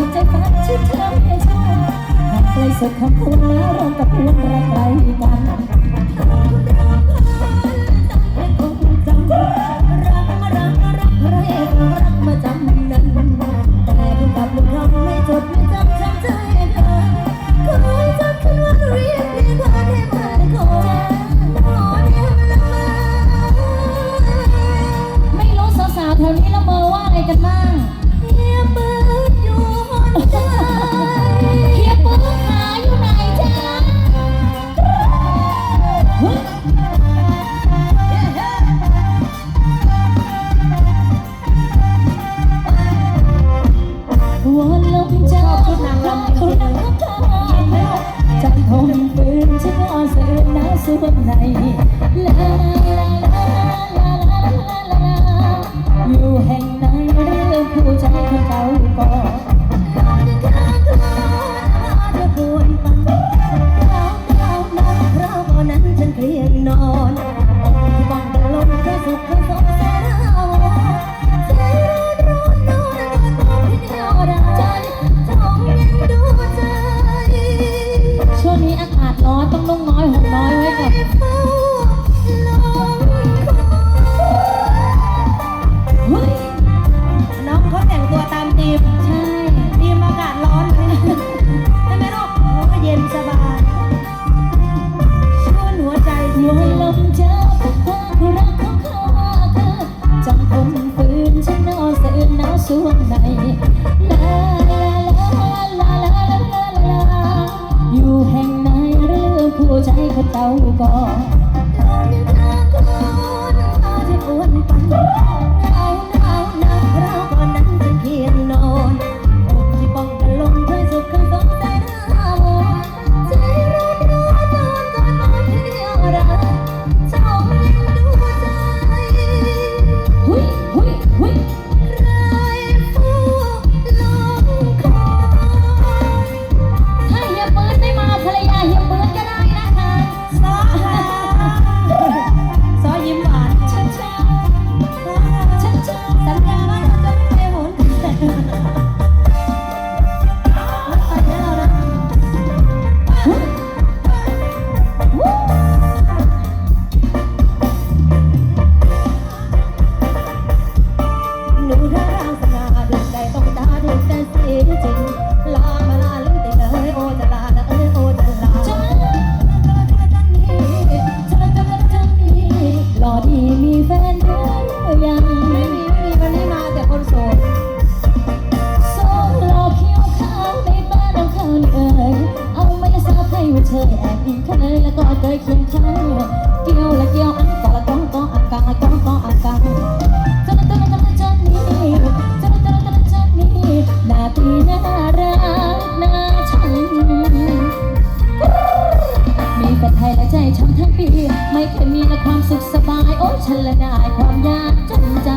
หัใจฝันที่เธอให้ฉันหากใครสดคำพูดแล้วร้องตะโกนรักใครกัน ลมเจ้าเขนั่ลำเนข้าจับทงปืนฉันก็เสือหน้าสวนในแล้ว ต้องนุ่งน้อย 哦 ว่เธอแอบอินข้านแล้วก็เคยเคียงข้างเกี่ยวและเกี่ยวอันกอละกองกองอักกาละกองกองอักกาจันจันจันจันนี่จันจันจันจันนี่นาตีน่ารักน่าชังมีแต่ไทยและใจช้ำทั้งปี ไม่เคยมีและความสุขสบาย โอ้ฉันละนายความยากจนใจ